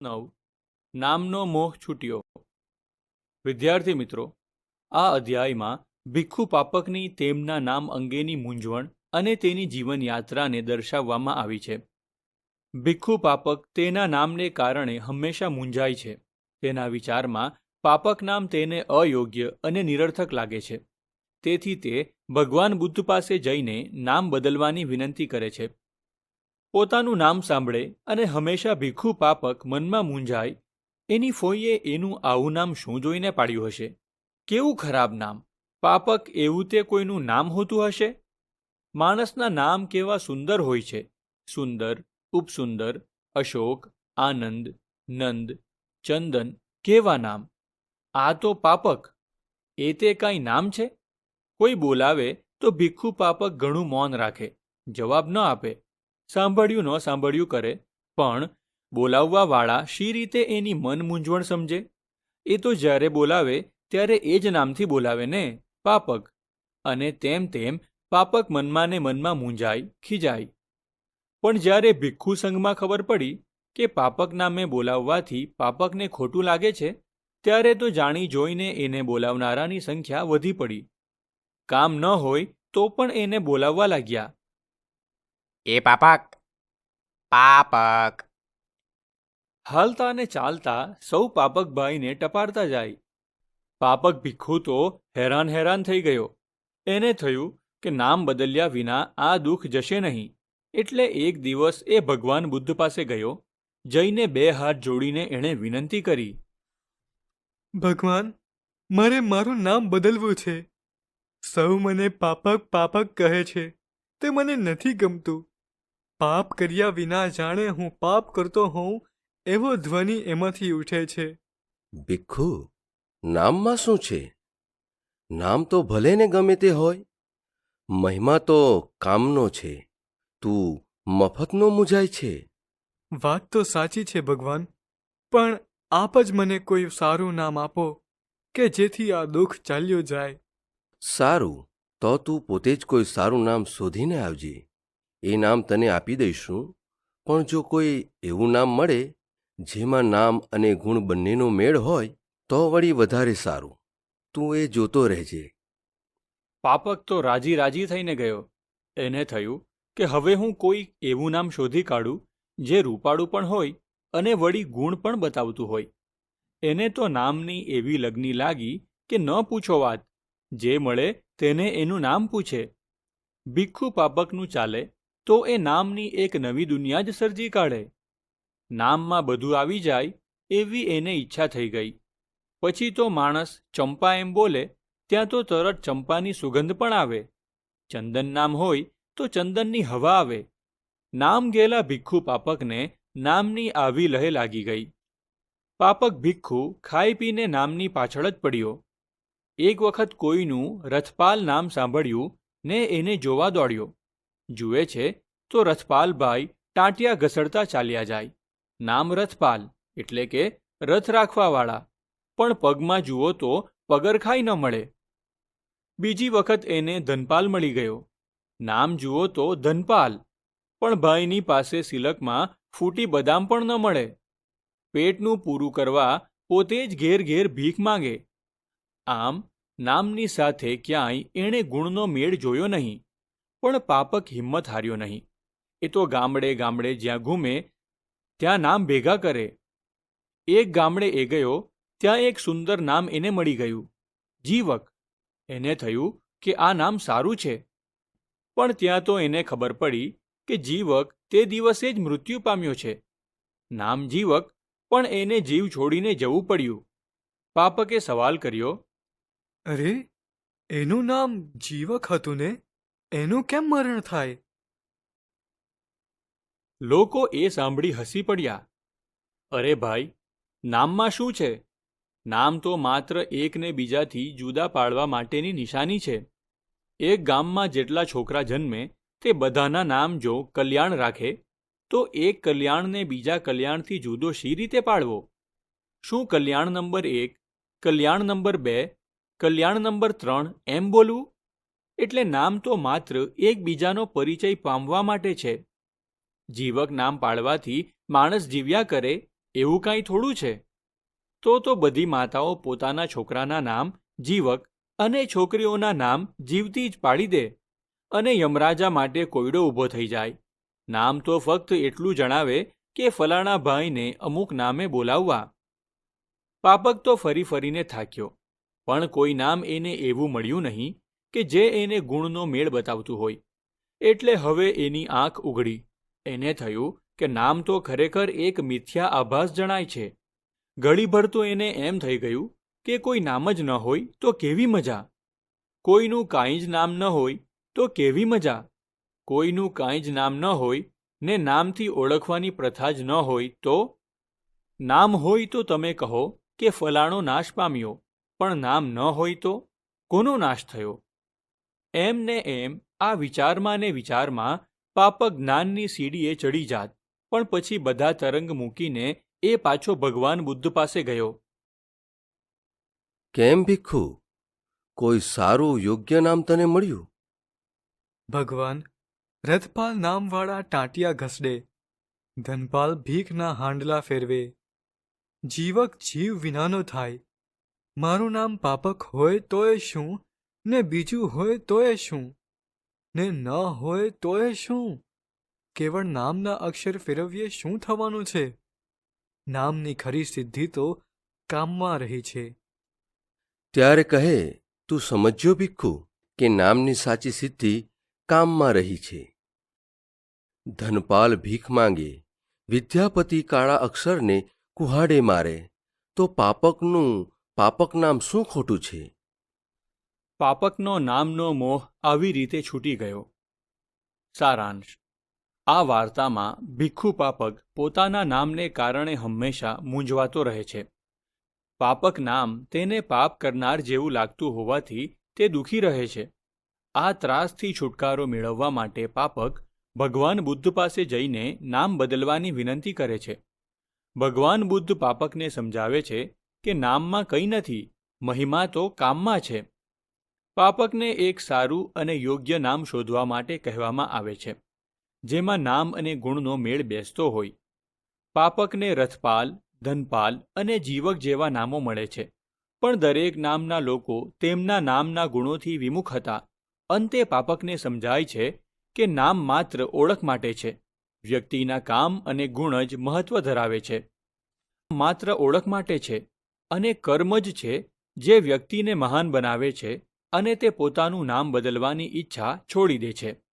નવ નામનો મોહ છૂટ્યો. વિદ્યાર્થી મિત્રો, આ અધ્યાયમાં ભિક્ષુ પાપકની તેમના નામ અંગેની મૂંઝવણ અને તેની જીવનયાત્રાને દર્શાવવામાં આવી છે. ભિક્ષુ પાપક તેના નામને કારણે હંમેશા મૂંઝાય છે. તેના વિચારમાં પાપક નામ તેને અયોગ્ય અને નિરર્થક લાગે છે. તેથી તે ભગવાન બુદ્ધ પાસે જઈને નામ બદલવાની વિનંતી કરે છે. પોતાનું નામ સાંભળે અને હંમેશા ભીખુ પાપક મનમાં મૂંઝાય, એની ફોઈએ એનું આવું નામ શું જોઈને પાડ્યું હશે? કેવું ખરાબ નામ? પાપક એવું તે કોઈનું નામ હોતું હશે? માણસના નામ કેવા સુંદર હોય છે. સુંદર, ઉપસુંદર, અશોક, આનંદ, નંદ, ચંદન કેવા નામ? આ તો પાપક. એ તે કાંઈ નામ છે? કોઈ બોલાવે તો ભીખુ પાપક ઘણું મૌન રાખે, જવાબ ન આપે. સાંભળ્યું ન સાંભળ્યું કરે, પણ બોલાવવાવાળા શી રીતે એની મન મૂંઝવણ સમજે? એ તો જ્યારે બોલાવે, ત્યારે એ જ નામથી બોલાવે ને, પાપક. અને તેમ તેમ પાપક મનમાં ને મનમાં મૂંઝાય ખીજાય પણ જ્યારે ભિક્ષુ સંઘમાં ખબર પડી કે પાપક નામે બોલાવવાથી પાપકને ખોટું લાગે છે, ત્યારે તો જાણી જોઈને એને બોલાવનારાની સંખ્યા વધી પડી. કામ ન હોય તો પણ એને બોલાવવા લાગ્યા. એ પાપક. પાપક. હાલતા ને ચાલતા સૌ પાપકભાઈને ટપારતા જાય. પાપક ભીખુ તો હેરાન હેરાન થઈ ગયો. એને થયું કે નામ બદલ્યા વિના આ દુઃખ જશે નહીં. એટલે એક દિવસ એ ભગવાન બુદ્ધ પાસે ગયો જઈને બે હાથ જોડીને એણે વિનંતી કરી. ભગવાન મારે મારું નામ બદલવું છે. સૌ મને પાપક પાપક કહે છે. તે મને નથી ગમતું. પાપ કર્યા વિના જાણે હું પાપ કરતો હોઉં એવો ધ્વનિ એમાંથી ઉઠે છે. ભિખુ નામમાં શું છે? નામ તો ભલે ને ગમે તે હોય મહિમા તો કામનો છે તું મફતનો મુજાય છે. વાત તો સાચી છે ભગવાન પણ આપ જ મને કોઈ સારું નામ આપો કે જેથી આ દુઃખ ચાલ્યો જાય. સારું તો તું પોતે જ કોઈ સારું નામ શોધીને આવજે. એ નામ તને આપી દઈશું. પણ જો કોઈ એવું નામ મળે, જેમાં નામ અને ગુણ બંનેનો મેળ હોય, તો વળી વધારે સારું. તું એ જોતો રહેજે. પાપક તો રાજી રાજી થઈને ગયો. એને થયું કે હવે હું કોઈ એવું નામ શોધી કાઢું, જે રૂપાળું પણ હોય અને વળી ગુણ પણ બતાવતું હોય. એને તો નામની એવી લગ્ની લાગી કે ન પૂછો વાત. જે મળે તેને એનું નામ પૂછે. ભિક્ષુ પાપકનું ચાલે તો એ નામની એક નવી દુનિયા જ સર્જી કાઢે. નામમાં બધું આવી જાય એવી એને ઈચ્છા થઈ ગઈ. પછી તો માણસ ચંપા એમ બોલે, ત્યાં તો તરત ચંપાની સુગંધ પણ આવે. ચંદન નામ હોય તો ચંદનની હવા આવે. નામ ગેલા ભિક્ષુ પાપકને નામની આવી લહે લાગી ગઈ. પાપક ભિક્ષુ ખાઈ પીને નામની પાછળ જ પડ્યો. એક વખત કોઈનું રથપાલ નામ સાંભળ્યું ને એને જોવા દોડ્યો. જુએ છે તો રથપાલભાઈ ટાંટિયા ઘસડતા ચાલ્યા જાય. નામ રથપાલ એટલે કે રથ રાખવાવાળા. પણ પગમાં જુઓ તો પગરખાઈ ન મળે. બીજી વખત એને ધનપાલ મળી ગયો. નામ જુઓ તો ધનપાલ. પણ ભાઈની પાસે સિલકમાં ફૂટી બદામ પણ ન મળે. પેટનું પૂરું કરવા પોતે જ ઘેર ઘેર ભીખ માંગે. આમ નામની સાથે ક્યાંય એણે ગુણનો મેળ જોયો નહીં. પણ પાપક હિંમત હાર્યો નહીં. એ તો ગામડે ગામડે જ્યાં ઘૂમે, ત્યાં નામ ભેગા કરે. એક ગામડે એ ગયો, ત્યાં એક સુંદર નામ એને મળી ગયું. જીવક. એને થયું કે આ નામ સારું છે. પણ ત્યાં તો એને ખબર પડી કે જીવક તે દિવસે જ મૃત્યુ પામ્યો છે. નામ જીવક, પણ એને જીવ છોડીને જવું પડ્યું. પાપકે સવાલ કર્યો, અરે, એનું નામ જીવક હતું ને? એનું કેમ મરણ થાય? લોકો એ સાંભળી હસી પડ્યા. અરે ભાઈ, નામમાં શું છે? નામ તો માત્ર એકને બીજાથી જુદા પાડવા માટેની નિશાની છે. એક ગામમાં જેટલા છોકરા જન્મે, તે બધાના નામ જો કલ્યાણ રાખે, તો એક કલ્યાણને બીજા કલ્યાણથી જુદો શી રીતે પાડવો? શું કલ્યાણ નંબર એક, કલ્યાણ નંબર બે, કલ્યાણ નંબર ત્રણ એમ બોલવું? એટલે નામ તો માત્ર એકબીજાનો પરિચય પામવા માટે છે. જીવક નામ પાડવાથી માણસ જીવ્યા કરે એવું કાંઈ થોડું છે. તો તો બધી માતાઓ પોતાના છોકરાના નામ જીવક અને છોકરીઓના નામ જીવતી જ પાડી દે અને યમરાજા માટે કોયડો ઊભો થઈ જાય. નામ તો ફક્ત એટલું જણાવે કે ફલાણા ભાઈને અમુક નામે બોલાવવા. પાપક તો ફરી ફરીને થાક્યો, પણ કોઈ નામ એને એવું મળ્યું નહીં કે જે એને ગુણનો મેળ બતાવતું હોય. એટલે હવે એની આંખ ઉઘડી. એને થયું કે નામ તો ખરેખર એક મિથ્યા આભાસ જણાય છે. ઘડીભર તો એને એમ થઈ ગયું કે કોઈ નામ જ ન હોય તો કેવી મજા? કોઈનું કાંઈ જ નામ ન હોય તો કેવી મજા? કોઈનું કાંઈ જ નામ ન હોય ને નામથી ઓળખવાની પ્રથા જ ન હોય તો? નામ હોય તો તમે કહો કે ફલાણો નાશ પામ્યો, પણ નામ ન હોય તો? કોનો નાશ થયો? એમ ને એમ આ વિચારમાં ને વિચારમાં પાપક જ્ઞાનની સીડીએ ચડી જાત પણ પછી બધા તરંગ મૂકીને એ પાછો ભગવાન બુદ્ધ પાસે ગયો. કેમ ભીખુ? કોઈ સારું યોગ્ય નામ તને મળ્યું? ભગવાન રથપાલ નામવાળા ટાંટિયા ઘસડે ધનપાલ ભીખના હાંડલા ફેરવે જીવક જીવ વિનાનો થાય મારું નામ પાપક હોય તોય શું ને બીજું હોય તોય શું? ને ન હોય તોય શું? કેવળ નામના અક્ષર ફેરવીએ શું થવાનું છે? નામની ખરી સિદ્ધિ તો કામમાં રહી છે. ત્યારે કહે, તું સમજ્યો ભીખુ કે નામની સાચી સિદ્ધિ કામમાં રહી છે. ધનપાલ ભીખ માંગે, વિદ્યાપતિ કાળા અક્ષરને કુહાડે મારે, તો પાપકનું, પાપક નામ શું ખોટું છે? પાપકનો નામનો મોહ આવી રીતે છૂટી ગયો. સારાંશ. આ વાર્તામાં ભિખુ પાપક પોતાના નામને કારણે હંમેશા મૂંઝવાતો રહે છે. પાપક નામ તેને પાપ કરનાર જેવું લાગતું હોવાથી તે દુઃખી રહે છે. આ ત્રાસથી છુટકારો મેળવવા માટે પાપક ભગવાન બુદ્ધ પાસે જઈને નામ બદલવાની વિનંતી કરે છે. ભગવાન બુદ્ધ પાપકને સમજાવે છે કે નામમાં કંઈ નથી, મહિમા તો કામમાં છે. પાપકને એક સારું અને યોગ્ય નામ શોધવા માટે કહેવામાં આવે છે, જેમાં નામ અને ગુણનો મેળ બેસતો હોય. પાપકને રથપાલ, ધનપાલ અને જીવક જેવા નામો મળે છે, પણ દરેક નામના લોકો તેમના નામના ગુણોથી વિમુખ હતા. અંતે પાપકને સમજાય છે કે નામ માત્ર ઓળખ માટે છે, વ્યક્તિના કામ અને ગુણ જ મહત્વ ધરાવે છે. માત્ર ઓળખ માટે છે અને કર્મ જ છે જે વ્યક્તિને મહાન બનાવે છે અને તે પોતાનું નામ બદલવાની ઈચ્છા છોડી દે છે.